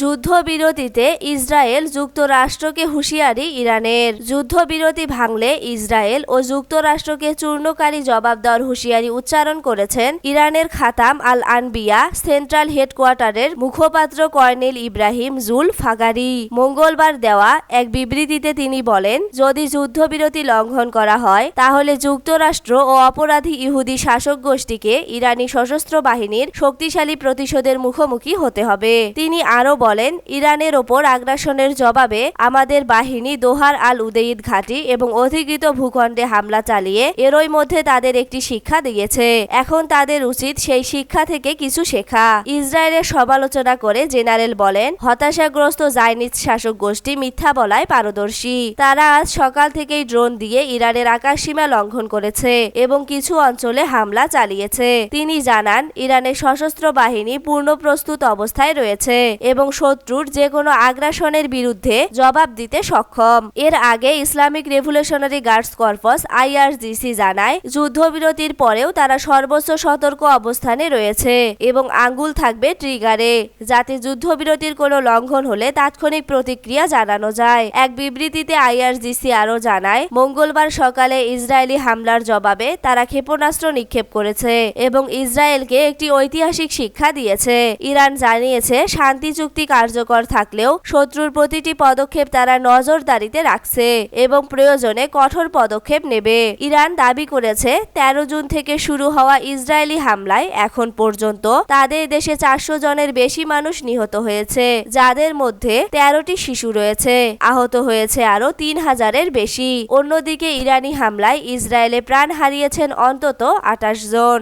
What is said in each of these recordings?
যুদ্ধবিরতিতে Israel যুক্তরাষ্ট্রকে হুঁশিয়ারি ইরানের। যুদ্ধবিরতি ভাঙলে ইসরায়েল ও যুক্তরাষ্ট্রকে চূর্ণকারী জবাব দেওয়ার হুঁশিয়ারি উচ্চারণ করেছেন ইরানের খাতাম আল আনবিয়া সেন্ট্রাল হেডকোয়ার্টারের মুখপাত্র কর্নেল ইব্রাহিম জুল ফাগারি। মঙ্গলবার দেওয়া এক বিবৃতিতে তিনি বলেন, যদি যুদ্ধবিরতি লঙ্ঘন করা হয়, তাহলে যুক্তরাষ্ট্র ও অপরাধী ইহুদি শাসক গোষ্ঠীকে ইরানি সশস্ত্র বাহিনীর শক্তিশালী প্রতিশোধের মুখোমুখি হতে হবে। তিনি আরও বলেন, ইরানের ওপর আগ্রাসনের জবাবে আমাদের বাহিনী দোহার আল উদেইদ ঘাঁটি এবং অধিকৃত ভূখণ্ডে হামলা চালিয়ে এরই মধ্যে তাদের একটি শিক্ষা দিয়েছে। এখন তাদের উচিত সেই শিক্ষা থেকে কিছু শেখা। ইসরায়েলের সমালোচনা করে জেনারেল বলেন, হতাশাগ্রস্ত জাইনিজ শাসক গোষ্ঠী মিথ্যা বলায় পারদর্শী। তারা আজ সকাল থেকেই ড্রোন দিয়ে ইরানের আকাশসীমা লঙ্ঘন করেছে এবং কিছু অঞ্চলে হামলা চালিয়েছে। তিনি জানান, ইরানের সশস্ত্র বাহিনী পূর্ণ প্রস্তুত অবস্থায় রয়েছে এবং শত্রুর যে কোনো আগ্রাসনের বিরুদ্ধে জবাব দিতে সক্ষম। এর আগে Islamic revolutionary guards corps IRGC জানায়, যুদ্ধবিরতির পরেও তারা সর্বোচ্চ সতর্ক অবস্থানে রয়েছে এবং আঙ্গুল থাকবে ট্রিগারে। যাতে যুদ্ধবিরতির কোনো লঙ্ঘন হলে তাৎক্ষণিক প্রতিক্রিয়া জানানো যায়। এক বিবৃতিতে আইআরজিসি আরও জানায়, মঙ্গলবার সকালে ইসরায়েলি হামলার জবাবে তারা ক্ষেপণাস্ত্র নিক্ষেপ করেছে এবং ইসরায়েলকে একটি ঐতিহাসিক শিক্ষা দিয়েছে। ইরান জানিয়েছে, শান্তি চুক্তি কার্যকর থাকলেও শত্রুর প্রতিটি পদক্ষেপ তারা নজরদারিতে রাখছে এবং প্রয়োজনে কঠোর পদক্ষেপ নেবে। ইরান দাবি করেছে ১৩ জুন থেকে শুরু হওয়া ইসরায়েলি হামলায় এখন পর্যন্ত তাদের দেশে চারশো জনের বেশি মানুষ নিহত হয়েছে, যাদের মধ্যে তেরোটি শিশু রয়েছে। আহত হয়েছে আরও তিন হাজারের বেশি। অন্যদিকে ইরানি হামলায় ইসরায়েলে প্রাণ হারিয়েছেন অন্তত আটাশ জন।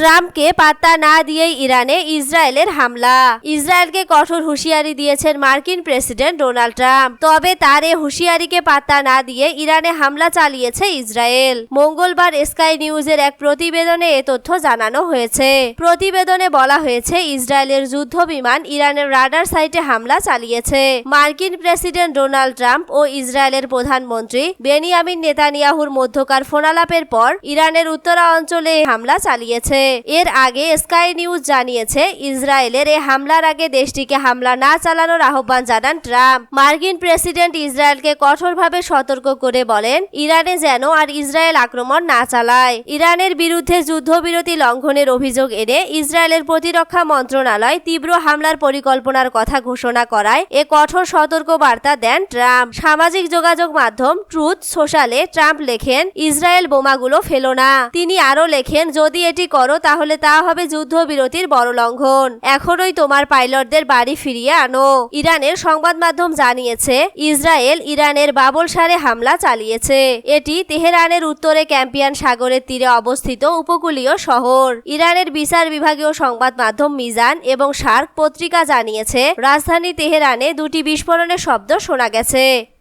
ট্রাম্পকে পাত্তা না দিয়েই ইরানে ইসরায়েলের হামলা। ইসরায়েলকে কঠোর হুঁশিয়ারি দিয়েছেন মার্কিন প্রেসিডেন্ট ডোনাল্ড ট্রাম্প। তবে তার এ হুঁশিয়ারিকে পাত্তা না দিয়ে ইরানে হামলা চালিয়েছে ইসরায়েল। মঙ্গলবার স্কাই নিউজের এক প্রতিবেদনে এ তথ্য জানানো হয়েছে। প্রতিবেদনে বলা হয়েছে, ইসরায়েলের যুদ্ধ বিমান ইরানের রাডার সাইটে হামলা চালিয়েছে। মার্কিন প্রেসিডেন্ট ডোনাল্ড ট্রাম্প ও ইসরায়েলের প্রধানমন্ত্রী বেনিয়ামিন নেতানিয়াহুর মধ্যকার ফোনালাপের পর ইরানের উত্তরা অঞ্চলে হামলা চালিয়েছে। এর আগে স্কাই নিউজ জানিয়েছে, ইসরায়েলের এই হামলার আগে দেশটিকে হামলা না চালানোর আহ্বান জানান ট্রাম্প। মার্কিন প্রেসিডেন্ট ইসরায়েলকে কঠোরভাবে সতর্ক করে বলেন, ইরানে যেন আর ইসরায়েল আক্রমণ না চালায়। ইরানের বিরুদ্ধে যুদ্ধবিরতি লঙ্ঘনের অভিযোগ এনে ইসরায়েলের প্রতিরক্ষা মন্ত্রণালয় তীব্র হামলার পরিকল্পনার কথা ঘোষণা করায় এ কঠোর সতর্ক বার্তা দেন ট্রাম্প। সামাজিক যোগাযোগ মাধ্যম ট্রুথ সোশ্যালে ট্রাম্প লেখেন, ইসরায়েল বোমাগুলো ফেলো না। তিনি আরও লেখেন, যদি এটি করো তাহলে তা হবে যুদ্ধবিরতির বড় লঙ্ঘন। এখনই তোমার পাইলটদের বাড়ি ফিরিয়ে আনো। ইরানের সংবাদ মাধ্যম জানিয়েছে, ইসরায়েল ইরানের বাবল সারে হামলা চালিয়েছে। এটি তেহরানের উত্তরে ক্যাম্পিয়ান সাগরের তীরে অবস্থিত উপকূলীয় শহর। ইরানের বিচার বিভাগীয় সংবাদ মাধ্যম মিজান এবং শার্ক পত্রিকা জানিয়েছে, রাজধানী তেহরানে দুটি বিস্ফোরণের শব্দ শোনা গেছে।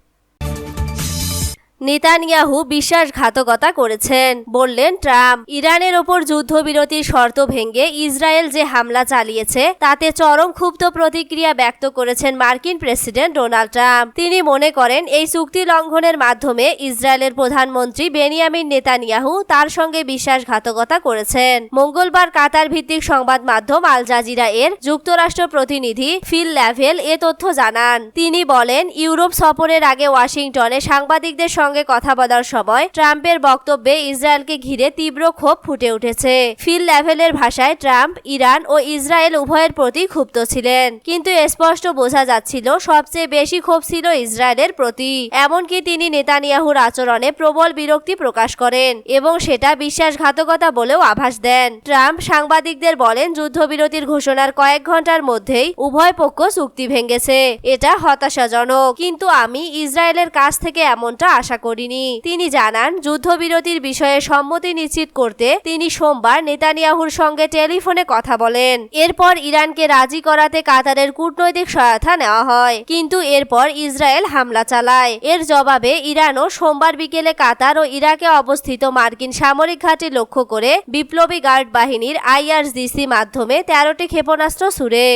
নেতানিয়াহু বিশ্বাসঘাতকতা করেছেন। বললেন, ট্রাম্প, ইরানের ওপর যুদ্ধবিরতির শর্ত ভেঙে ইসরায়েল যে হামলা চালিয়েছে, তাতে চরম ক্ষুব্ধ প্রতিক্রিয়া ব্যক্ত করেছেন মার্কিন প্রেসিডেন্ট ডোনাল্ড ট্রাম্প। তিনি মনে করেন, এই চুক্তি লঙ্ঘনের মাধ্যমে ইসরায়েলের প্রধানমন্ত্রী বেনিয়ামিন নেতানিয়াহু তার সঙ্গে বিশ্বাসঘাতকতা করেছেন। মঙ্গলবার কাতার ভিত্তিক সংবাদ মাধ্যম আল জাজিরা এর যুক্তরাষ্ট্র প্রতিনিধি ফিল ল্যাভেল এ তথ্য জানান। তিনি বলেন, ইউরোপ সফরের আগে ওয়াশিংটনে সাংবাদিকদের সঙ্গে কথা বলার সময় ট্রাম্পের বক্তব্যে ইসরায়েলকে ঘিরে তীব্র ক্ষোভ ফুটে উঠেছে। ফিল লেভেলের ভাষায় ট্রাম্প, ইরান ও ইসরায়েল উভয়ের প্রতি ক্ষুব্ধ ছিলেন। কিন্তু স্পষ্ট বোঝা যাচ্ছিল, সবচেয়ে বেশি ক্ষোভ ছিল ইসরায়েলের প্রতি। এমনকি তিনি নেতানিয়াহুর আচরণে প্রবল বিরক্তি প্রকাশ করেন এবং সেটা বিশ্বাসঘাতকতা বলেও আভাস দেন। ট্রাম্প সাংবাদিকদের বলেন, যুদ্ধবিরতির ঘোষণার কয়েক ঘণ্টার মধ্যেই উভয় পক্ষ চুক্তি ভেঙেছে। এটা হতাশাজনক। কিন্তু আমি ইসরায়েলের কাছ থেকে এমনটা আশা করিনি। তিনি জানান, যুদ্ধবিরতির বিষয়ে সম্মতি নিশ্চিত করতে তিনি সোমবার নেতানিয়াহুর সঙ্গে টেলিফোনে কথা বলেন। এরপর ইরানকে রাজি করাতে কাতারের কূটনৈতিক সহায়তা নেওয়া হয়। কিন্তু এরপর ইসরায়েল হামলা চালায়। এর জবাবে ইরানও সোমবার বিকেলে কাতার ও ইরাকে অবস্থিত মার্কিন সামরিক ঘাঁটি লক্ষ্য করে বিপ্লবী গার্ড বাহিনীর আইআরজিসি মাধ্যমে তেরোটি ক্ষেপণাস্ত্র ছুড়ে।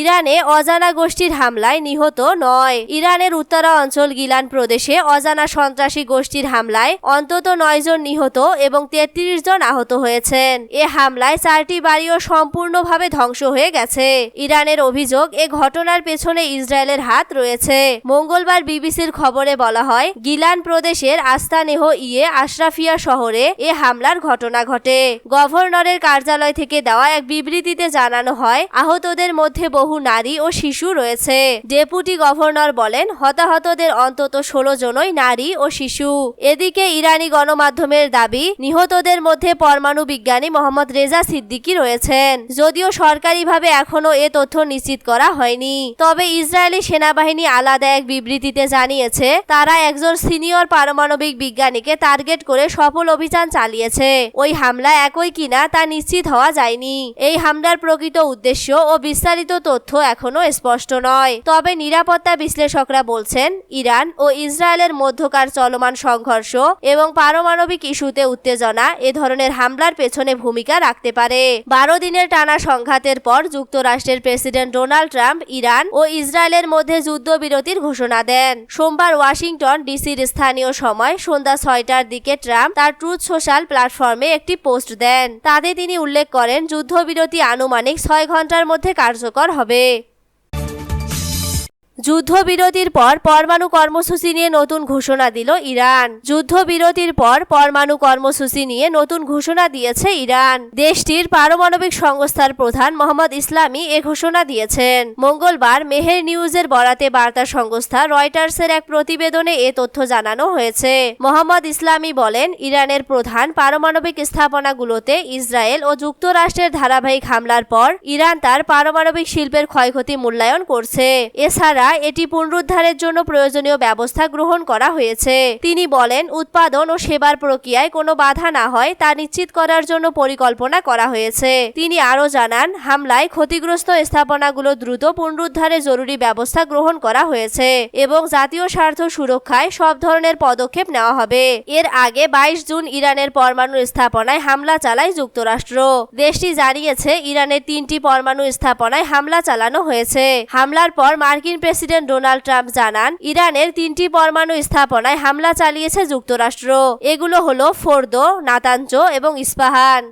ইরানে অজানা গোষ্ঠীর হামলায় নিহত নয়। ইরানের উত্তরা অঞ্চল গিলান প্রদেশে অজানা সন্ত্রাসী গোষ্ঠীর হামলায় অন্তত নয় জন নিহত এবং তেত্রিশ জন আহত হয়েছেন। এ হামলায় চারটি বাড়িও সম্পূর্ণভাবে ধ্বংস হয়ে গেছে। ইরানের অভিযোগ, এ ঘটনার পেছনে ইসরায়েলের হাত রয়েছে। মঙ্গলবার বিবিসির খবরে বলা হয়, গিলান প্রদেশের আস্তানেহ ইয়ে আশরাফিয়া শহরে এ হামলার ঘটনা ঘটে। গভর্নরের কার্যালয় থেকে দেওয়া এক বিবৃতিতে জানানো হয়, আহতদের মধ্যে বহু নারী ও শিশু রয়েছে। ডেপুটি গভর্নর বলেন, হতাহতদের অন্তত ষোলো জনই নারী ও শিশু। এদিকে ইরানি গণমাধ্যমের দাবি, নিহতদের মধ্যে পরমাণু বিজ্ঞানী মোহাম্মদ রেজা সিদ্দিকি রয়েছেন। যদিও সরকারিভাবে এখনও এ তথ্য নিশ্চিত করা হয়নি। তবে ইসরায়েলি সেনাবাহিনী আলাদা এক বিবৃতিতে জানিয়েছে, তারা একজন সিনিয়র পারমাণবিক বিজ্ঞানীকে টার্গেট করে সফল অভিযান চালিয়েছে। ওই হামলা একই কিনা তা নিশ্চিত হওয়া যায়নি। এই হামলার প্রকৃত উদ্দেশ্য ও বিস্তারিত তথ্য এখনও স্পষ্ট নয়। তবে নিরাপত্তা বিশ্লেষকরা বলছেন, ইরান ও ইসরায়েলের মধ্যকার চলমান সংঘর্ষ এবং পারমাণবিক ইস্যুতে উত্তেজনা এ ধরনের হামলার পেছনে ভূমিকা রাখতে পারে। বারো দিনের টানা সংঘাতের পর যুক্তরাষ্ট্রের প্রেসিডেন্ট ডোনাল্ড ট্রাম্প ইরান ও ইসরায়েলের মধ্যে যুদ্ধবিরতির ঘোষণা দেন। সোমবার ওয়াশিংটন ডিসির স্থানীয় সময় সন্ধ্যা ছয়টার দিকে ট্রাম্প তার ট্রুথ সোশ্যাল প্ল্যাটফর্মে একটি পোস্ট দেন। তাতে তিনি উল্লেখ করেন, যুদ্ধবিরতি আনুমানিক ছয় ঘণ্টার মধ্যে কার্যকর হবে। যুদ্ধবিরতির পর পরমাণু কর্মসূচি নিয়ে নতুন ঘোষণা দিল ইরান। যুদ্ধবিরতির পর পরমাণু কর্মসূচি নিয়ে নতুন ঘোষণা দিয়েছে ইরান। দেশটির পারমাণবিক সংস্থার প্রধান মোহাম্মদ ইসলামী এ ঘোষণা দিয়েছেন। মঙ্গলবার মেহের নিউজের বরাতে বার্তা সংস্থা রয়টার্সের এক প্রতিবেদনে এ তথ্য জানানো হয়েছে। মোহাম্মদ ইসলামী বলেন, ইরানের প্রধান পারমাণবিক স্থাপনাগুলোতে ইসরায়েল ও যুক্তরাষ্ট্রের ধারাবাহিক হামলার পর ইরান তার পারমাণবিক শিল্পের ক্ষয়ক্ষতি মূল্যায়ন করছে। এছাড়া এটি পুনরুদ্ধারের জন্য প্রয়োজনীয় ব্যবস্থা গ্রহণ করা হয়েছে। তিনি বলেন, উৎপাদন ও সেবার প্রক্রিয়ায় কোনো বাধা না হয়, তা নিশ্চিত করার জন্য পরিকল্পনা করা হয়েছে। তিনি আরও জানান, হামলায় ক্ষতিগ্রস্ত স্থাপনাগুলো দ্রুত পুনরুদ্ধারে জরুরি ব্যবস্থা গ্রহণ করা হয়েছে এবং জাতীয় স্বার্থ সুরক্ষায় সব ধরনের পদক্ষেপ নেওয়া হবে। এর আগে বাইশ জুন ইরানের পরমাণু স্থাপনায় হামলা চালায় যুক্তরাষ্ট্র। দেশটি জানিয়েছে, ইরানের তিনটি পরমাণু স্থাপনায় হামলা চালানো হয়েছে। হামলার পর মার্কিন প্রেসিডেন্ট ডোনাল্ড ট্রাম্প জানান, ইরানের তিনটি পরমাণু স্থাপনায় হামলা চালিয়েছে যুক্তরাষ্ট্র। এগুলো হলো ফোর্দো নাতাঞ্চ এবং ইস্পাহান।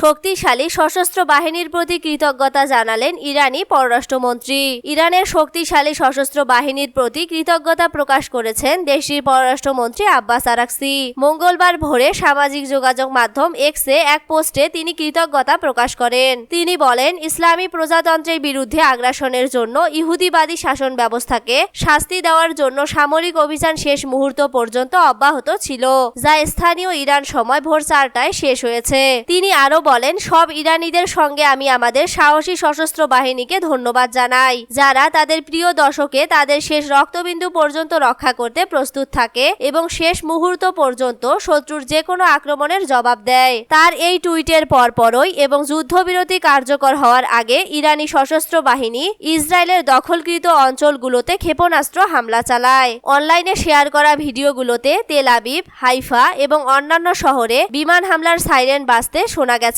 শক্তিশালী সশস্ত্র বাহিনীর প্রতি কৃতজ্ঞতা জানালেন ইরানি পররাষ্ট্রমন্ত্রী। ইরানের শক্তিশালী সশস্ত্র বাহিনীর প্রতি কৃতজ্ঞতা প্রকাশ করেছেন দেশটির পররাষ্ট্রমন্ত্রী আব্বাস আরাকসি। মঙ্গলবার ভোরে সামাজিক যোগাযোগ মাধ্যম এক্সে এক পোস্টে তিনি কৃতজ্ঞতা প্রকাশ করেন। তিনি বলেন, ইসলামী প্রজাতন্ত্রের বিরুদ্ধে আগ্রাসনের জন্য ইহুদিবাদী শাসন ব্যবস্থাকে শাস্তি দেওয়ার জন্য সামরিক অভিযান শেষ মুহূর্ত পর্যন্ত অব্যাহত ছিল, যা স্থানীয় ইরান সময় ভোর চারটায় শেষ হয়েছে। তিনি আরও বলেন, সব ইরানিদের সঙ্গে আমি আমাদের সাহসী সশস্ত্র বাহিনীকে ধন্যবাদ জানাই। যারা তাদের প্রিয় দশকে তাদের শেষ রক্তবিন্দু পর্যন্ত রক্ষা করতে প্রস্তুত থাকে এবং শেষ মুহূর্ত পর্যন্ত শত্রুর যে কোনো আক্রমণের জবাব দেয়। তার এই টুইটের পরপরই এবং যুদ্ধবিরতি কার্যকর হওয়ার আগে ইরানি সশস্ত্র বাহিনী ইসরায়েলের দখলকৃত অঞ্চলগুলোতে ক্ষেপণাস্ত্র হামলা চালায়। অনলাইনে শেয়ার করা ভিডিওগুলোতে তেল আবিব, হাইফা এবং অন্যান্য শহরে বিমান হামলার সাইরেন বাজতে শোনা গেছে।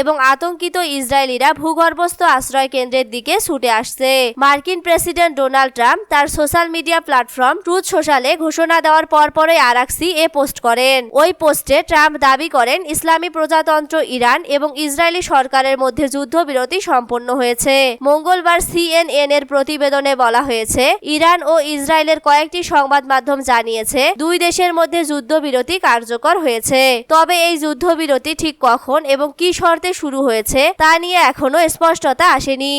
এবং আতঙ্কিত ইসরায়েলিরা ভূগর্ভস্থ আশ্রয় কেন্দ্রের দিকে ছুটে আসছে। মার্কিন প্রেসিডেন্ট ডোনাল্ড ট্রাম্প তার সোশ্যাল মিডিয়া প্ল্যাটফর্ম ট্রুথ সোশ্যালে ঘোষণা দেওয়ার পরপরই আরাকসি এ পোস্ট করেন। ওই পোস্টে ট্রাম্প দাবি করেন, ইসলামী প্রজাতন্ত্র ইরান এবং ইসরায়েলি সরকারের মধ্যে যুদ্ধবিরতি সম্পন্ন হয়েছে। মঙ্গলবার সিএনএন এর প্রতিবেদনে বলা হয়েছে, ইরান ও ইসরায়েলের কয়েকটি সংবাদ মাধ্যম জানিয়েছে, দুই দেশের মধ্যে যুদ্ধবিরতি কার্যকর হয়েছে। তবে এই যুদ্ধবিরতি ঠিক কখন এবং কি শর্তে শুরু হয়েছে তা নিয়ে এখনও স্পষ্টতা আসেনি।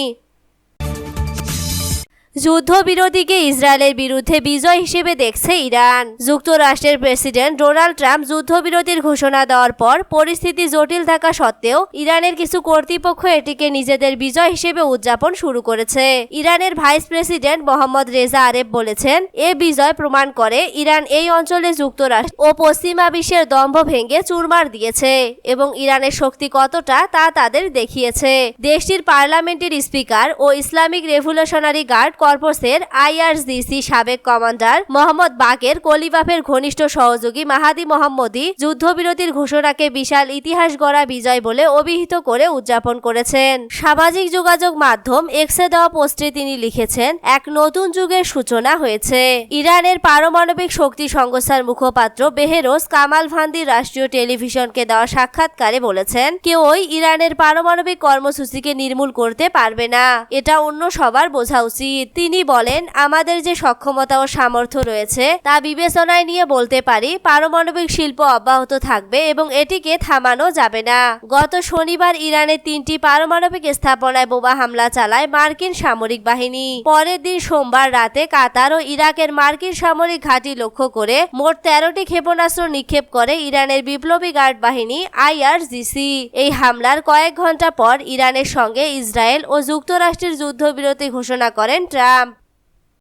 যুদ্ধবিরতিকে ইসরায়েলের বিরুদ্ধে বিজয় হিসেবে দেখছে ইরান। যুক্তরাষ্ট্রের প্রেসিডেন্ট ডোনাল্ড ট্রাম্প যুদ্ধবিরতির ঘোষণা দেওয়ার পর পরিস্থিতি জটিল থাকা সত্ত্বেও ইরানের কিছু কর্তৃপক্ষ এটিকে নিজেদের বিজয় হিসেবে উদযাপন শুরু করেছে। ইরানের vice president Mohammad Reza Aref বলেছেন, এ বিজয় প্রমাণ করে ইরান এই অঞ্চলে যুক্তরাষ্ট্র ও পশ্চিমা বিশ্বের দম্ভ ভেঙে চুরমার দিয়েছে এবং ইরানের শক্তি কতটা তা তাদের দেখিয়েছে। দেশটির পার্লামেন্টের স্পিকার ও ইসলামিক রেভলিউশনারি গার্ড কর্পসের আইআরজিসি সাবেক কমান্ডার মোহাম্মদ বাকের কলিবাফের ঘনিষ্ঠ সহযোগী মাহাদি মোহাম্মদী যুদ্ধবিরতির ঘোষণাকে বিশাল ইতিহাস গড়া বিজয় বলে অভিহিত করে উদযাপন করেছেন। সামাজিক যোগাযোগ মাধ্যম এক্সে দেওয়া পোস্টে তিনি লিখেছেন, এক নতুন যুগের সূচনা হয়েছে। ইরানের পারমাণবিক শক্তি সংস্থার মুখপাত্র বেহেরোস কামাল ভান্দি রাষ্ট্রীয় টেলিভিশনকে দেওয়া সাক্ষাৎকারে বলেছেন, কেউই ইরানের পারমাণবিক কর্মসূচিকে নির্মূল করতে পারবে না। এটা অন্য সবার বোঝা উচিত। তিনি বলেন, আমাদের যে সক্ষমতা ও সামর্থ্য রয়েছে, তা বিবেচনায় নিয়ে বলতে পারি, পারমাণবিক শিল্প অব্যাহত থাকবে এবং এটিকে থামানো যাবে না। গত শনিবার ইরানের তিনটি পারমাণবিক স্থাপনায় বোমা হামলা চালায় মার্কিন সামরিক বাহিনী। পরের দিন সোমবার রাতে কাতার ও ইরাকের মার্কিন সামরিক ঘাঁটি লক্ষ্য করে মোট তেরোটি ক্ষেপণাস্ত্র নিক্ষেপ করে ইরানের বিপ্লবী গার্ড বাহিনী আইআরজিসি। এই হামলার কয়েক ঘণ্টা পর ইরানের সঙ্গে ইসরায়েল ও যুক্তরাষ্ট্রের যুদ্ধবিরতি ঘোষণা করেন ট্রাম্প। jam.